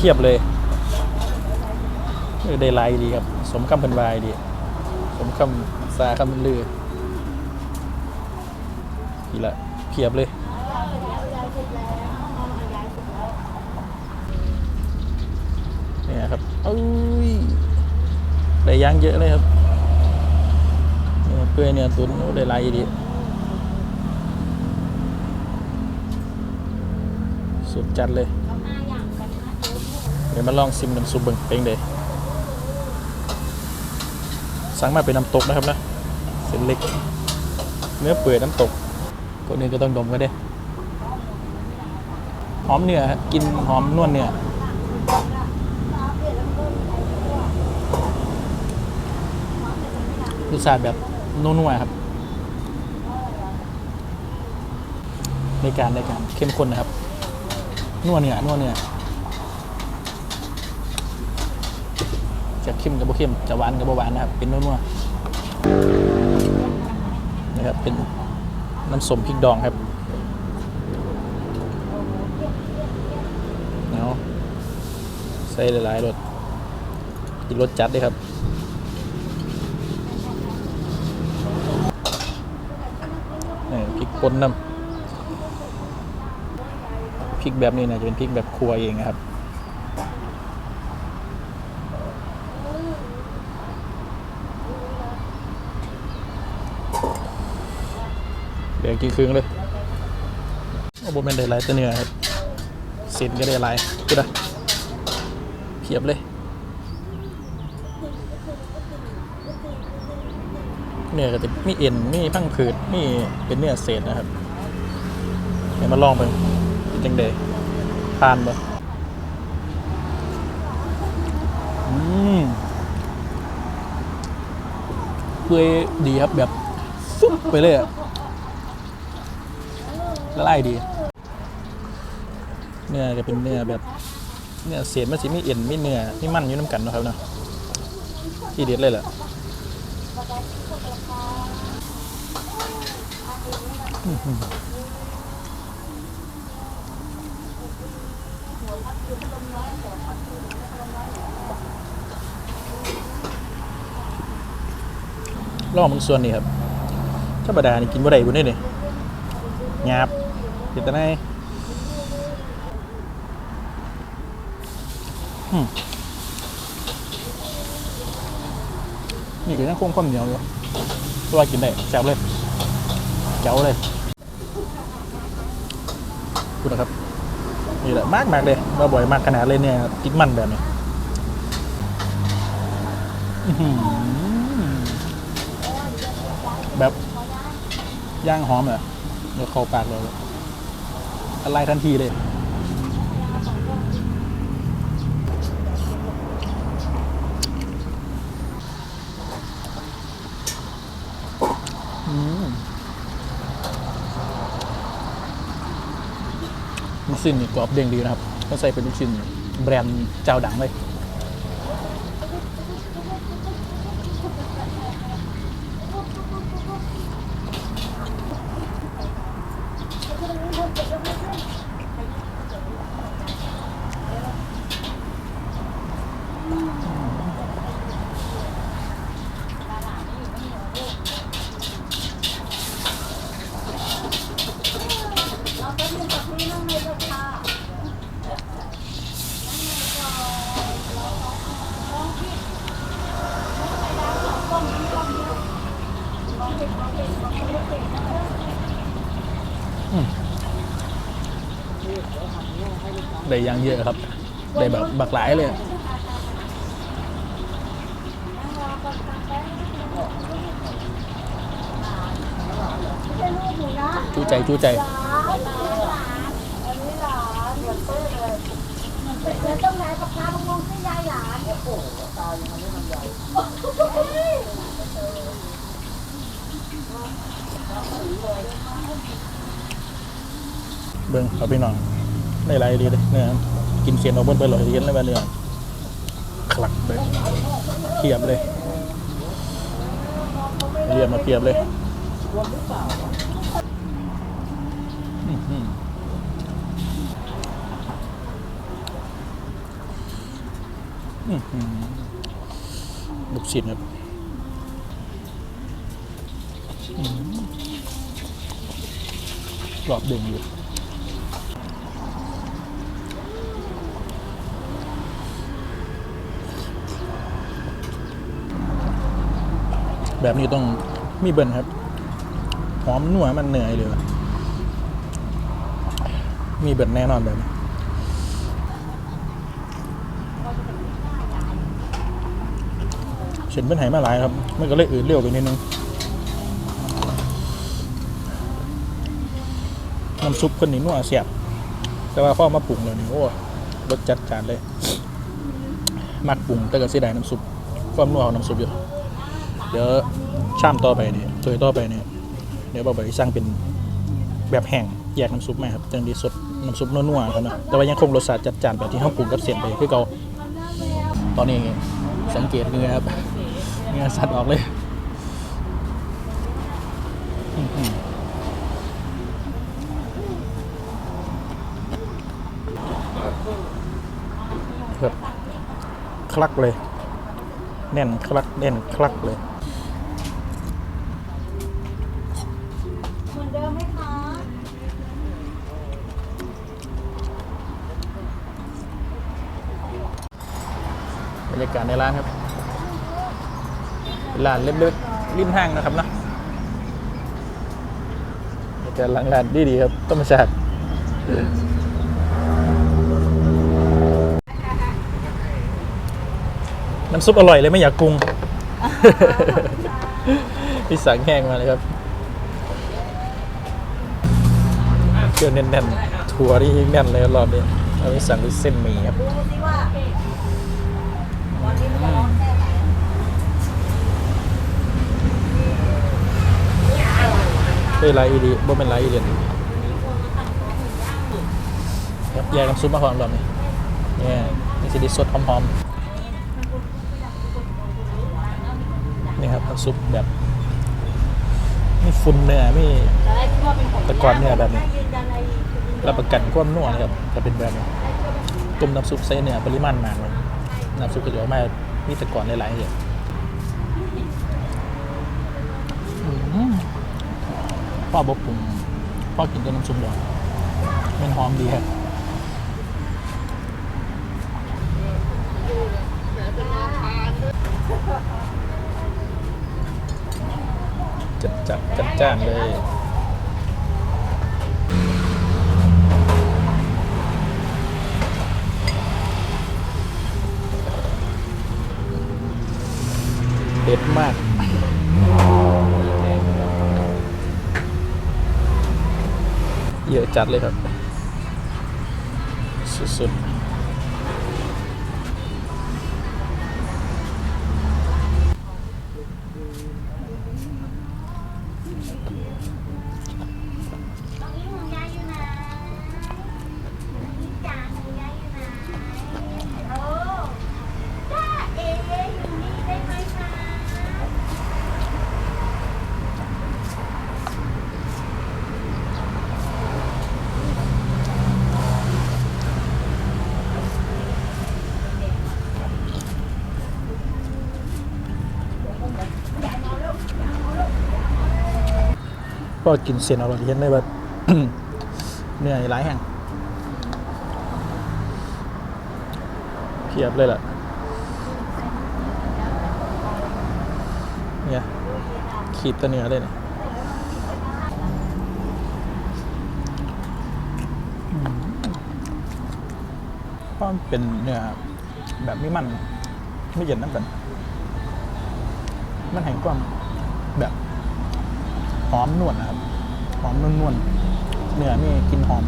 พียบเลยเออได้ลายดีครับ สมคำเป็นวายดี สมคำสาคำเป็นลือดีละเพียบเลยเนี่ยครับเอ้ยได้ย่างเยอะเลยครับเนี่ยเปื่อยเนี่ยตุนได้ลายดีสุดจัดเลย เดี๋ยวมาลองซิมน้ำซุปเบิ่งเป็นเดยสั่งมาเป็นน้ำตกนะครับนะเส้นเล็ก เนื้อเปื่อยน้ำตกคนอื่นก็ต้องดมกันเด้หอมเนื้อกินหอมนวลเนื้อรสชาติแบบนัวๆครับ ในการในการเข้มข้นนะครับนัวเนื้อนัวเนื้อจะ เข้มกับบ่เข้มจะหวานกับบ่หวานนะครับเป็นนัวๆนะครับเป็นน้ำส้มพริกดองครับเนาะใส่หลายๆรสกินรสจัดเลยครับนี่พริกป่นน้ำพริกแบบนี้นะจะเป็นพริกแบบครัวเองนะครับ ดี๋ยวกินครึ่งเลยโอ้โหเป็นได้หลายตัวเนื้อครับเส้นก็ได้หลายกูนะเพียบเลยเนื้อก็จะมีเอ็นมีพังผืดมีเป็นเนื้อเศษนะครับเดี๋ยวมาลองไปเป็นจังเดยทานบ่อืมเปื่อยดีครับแบบฟุ๊บไปเลยอะ ละลายดี เนื้อจะเป็นเนื้อแบบเนื้อเศษมันสิมีเอ็นมีเนื้อมีมันอยู่น้ำกันนะครับเนาะที่เด็ดเลยแหละอื้องมึงส่วนนี้ครับธรรมดานี่กินบ่ได้บุญนี่นี่หยาบ เห็นแต่ไหนนี่ก็ยังคงความเหนียวอยู่ตัวกินได้แซ่บเลยเจ๋วเลยพูดนะครับนี่แหละมากมากเลยมาบ่อยมากขนาดเลยเนี่ยติดมันแบบนี้แบบย่างหอมเหรอเดี๋ยวเข้าปากเลย อะไรทันทีเลย ลูกชิ้นนี่กรอบเด้งดีนะครับ ก็ใส่เป็นลูกชิ้นแบรนด์เจ้าดังเลย ได้อยังเยอะครับ ได้แบบบักหลายเลยจูใจจู้ใจเดี๋ยวต้องไหนกับพาพงงที่ยายหลานโอ้โหตายยังไม่ทำใหญ่เบิ้งเอาพี่น้อง ได้หลายดีเลยเนี่ยกินเสียนออกบนไปเลยเย็นเลยมาเนี่ยคลักเลยเพียบเลยเรียบมาเพียบเลยอื้อหืออื้อหือลูกชินครับอื้อหือกรอบเด้งอยู่ แบบนี้ต้องมีเบิร์นครับ หอมนัวมันเหนื่อยเลยมีเบิร์นแน่นอนแบบนี้เส้นเป็นไหมาหลายครับมันก็เลยอืดเร็วไปนิดนึงน้ำซุปคนนี้นัวเสียบ แต่ว่าพอมาปรุงเลยนี่โอ้รสจัดจานเลย มักปรุงแต่ก็เสียดายน้ำซุปความนัวของน้ำซุปอยู่ เดี๋ยวชามต่อไปนี่ถ้วยต่อไปนี่เดี๋ยวบอกไปสร้างเป็นแบบแห้งแยกน้ำซุปไหมครับจังดีสดน้ำซุปนัวๆครับนะแต่ว่ายังคงรสชาติจัดจานแบบที่เขาปรุงกับเสียนไปคือเก่าตอนนี้สังเกตเหงือครับเหงือสัตว์ออกเลยแบบคลักเลย แน่นคลักแน่นคลักเลย บรรยากาศในร้านครับร้านเล็กๆริมห้างนะครับเนาะบรรยากาศหลังร้านดีดีๆครับธรรมชาติน้ำซุปอร่อยเลยไม่อยากปรุงพี่สั่งแห้งมาเลยครับเกี๊ยวแน่นๆ ถั่วนี่แน่นเลยรอบนี้เราไปสั่งด้วยเส้นหมี่ครับ ดูสิว่าวันนี้มันจะร้อนแค่ไหน เฮ้ยลายอีดีบ่เป็นลายอีเดียนครับแยกน้ำซุปมาพร้อมรอบนี้เนี่ยนี่สิดิสดหอมๆนี่ครับน้ำซุปแบบมีฝุ่นเนื้อได้คิดว่แต่ก่อนเนี่ยแบบนี้รับประกันความนัวนะครับจะเป็นแบบนี้ต้มน้ำซุปใส่เนื้อปริมาณมากเลยน้ำซุปก็จะออกมามีแต่ก่อนหลายๆอย่างอืม พ่อบปรุงพ่อกินแต่น้ำซุปเดียวมันหอมดีครับจัดจัดจัดจ้านเลยเด็ดมาก จัดเลยครับ สุดๆ ก็กินเสียนอร่อยเห็นเลยแบบเหนื่อยหลายแห่งเพียบเลยล่ะเนี่ยขีดตะเนื้อเลยเนี่ยอืมเพราะมันเป็นเนื้อแบบไม่มันไม่เย็นน้ำกัน มันแห่งความแบบหอมนวลนะ หอมนวลๆเนื้อนี่กินหอม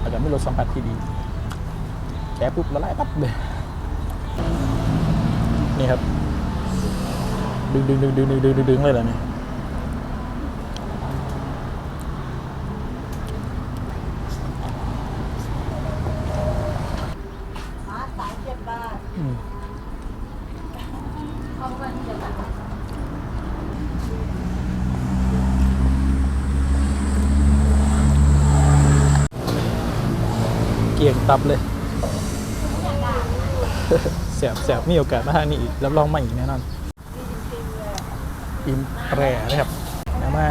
แล้วก็มีรสสัมผัสที่ดีแกะปุ๊บละลายปั๊บเลยนี่ครับ ดึงดึงดึงดึงดึงดึงดึงดึงเลยเหรอเนี่ยสายเจ็ดบาทอืม เข้า มาที่เดียวกันเกลี่ยงตับเลยสแสบแสบมีโอกาสมาทางนี้อีกรับรองมาอีกแน่นอนอิมแปรนะครับแล้วมา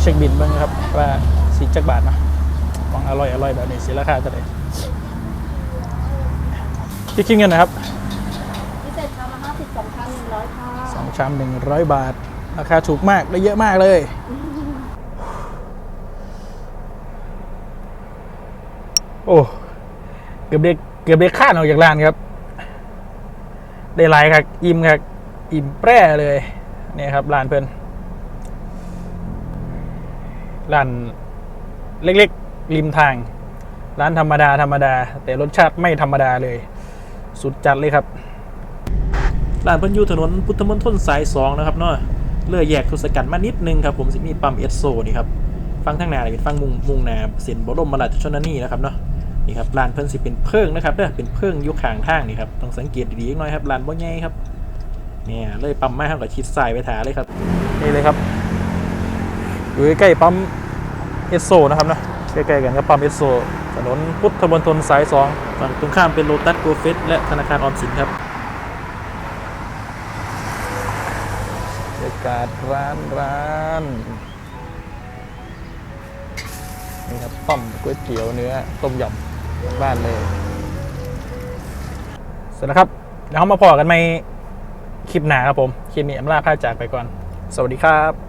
เช็คบินเบ้างครับ ว่าสีจักบาทเนาะของอร่อยอร่อยแบบนี้สิราคาเท่าไหร่ที่คิดเงินนะครับพิเศษชามละห้าสิบสองชามหนึ่งร้อยค่ะสองชามหนึ่งร้อยบาท ราคาถูกมากได้เยอะมากเลย โอ้ เกือบเด็กเกือบเด็กข้านออกจากร้านครับ ได้หลายครับอิ่มครับอิ่มแปร่เลยเนี่ยครับร้านเพิ่อนร้านเล็กๆริมทาง ร้านธรรมดาธรรมดา แต่รสชาติไม่ธรรมดาเลย สุดจัดเลยครับร้านเพิ่นอยู่ถนนพุทธมณฑลสาย2นะครับเนาะเลื่อยแยกทศกัณฐ์มานิดนึงครับผมสิมีปั๊มเอสโซนี่ครับฟังทางหน้าเป็นฟังมุงมุงหนาเส้นบรมราชชนนีนะครับเนาะ นี่ครับร้านเพิ่นสิเป็นเพิงนะครับเด้อเป็นเพิงอยู่ข้างทางนี่ครับต้องสังเกตดีๆหน่อยครับร้านบ่ใหญ่ครับเนี่ยเลยปั๊มไม้เฮาก็ชิดซ้ายไปถาเลยครับนี่เลยครับอยู่ใกล้ปั๊มเอสโซนะครับนะใกล้ๆกันกับปั๊มเอสโซถนนพุทธมณฑลสาย2ฝั่งตรงข้ามเป็นโลตัสโกเฟสและธนาคารออมสินครับบรรยากาศร้านร้านนี่ครับต้มก๋วยเตี๋ยวเนื้อต้มยำ บ้านเลยสร็จแล้วครับเดี๋ยวเรามาพอกันในคลิปหนาครับผม คลิปนี้อำลาพาจากไปก่อน สวัสดีครับ